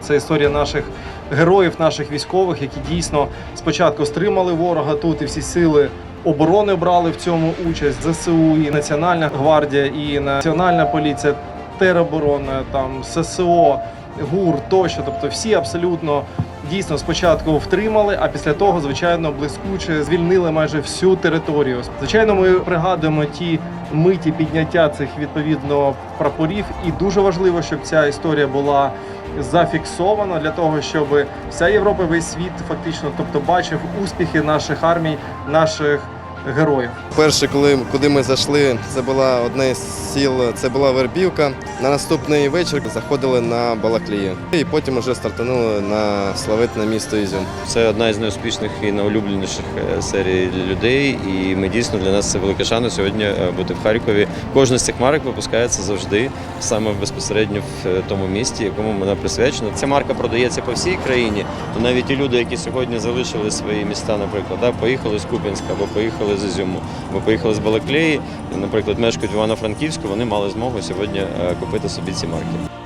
Це історія наших героїв, наших військових, які дійсно спочатку стримали ворога тут і всі сили оборони брали в цьому участь. ЗСУ, і Національна гвардія, і Національна поліція, тероборона, там ССО, ГУР тощо. Тобто всі абсолютно дійсно спочатку втримали, а після того, звичайно, блискуче звільнили майже всю територію. Звичайно, ми пригадуємо ті миті підняття цих відповідно прапорів, і дуже важливо, щоб ця історія була зафіксована для того, щоб вся Європа, весь світ фактично, тобто бачив успіхи наших армій, наших героїв. Перше, коли куди ми зайшли, це була одне з сіл, це була Вербівка. На наступний вечір заходили на Балаклію. І потім вже стартанули на славетне місто Ізюм. Це одна із найуспішних і найулюбленіших е, серій людей. І ми дійсно для нас це велика шана сьогодні е, бути в Харкові. Кожна з цих марок випускається завжди саме безпосередньо в е, тому місті, якому вона присвячена. Ця марка продається по всій країні. То навіть ті люди, які сьогодні залишили свої міста, наприклад, да, поїхали з Куп'янська або поїхали з Ізюму, або поїхали з Балаклеї, наприклад, мешкають в Івано-Франківську, вони мали змогу сьогодні е, купити собі ці марки.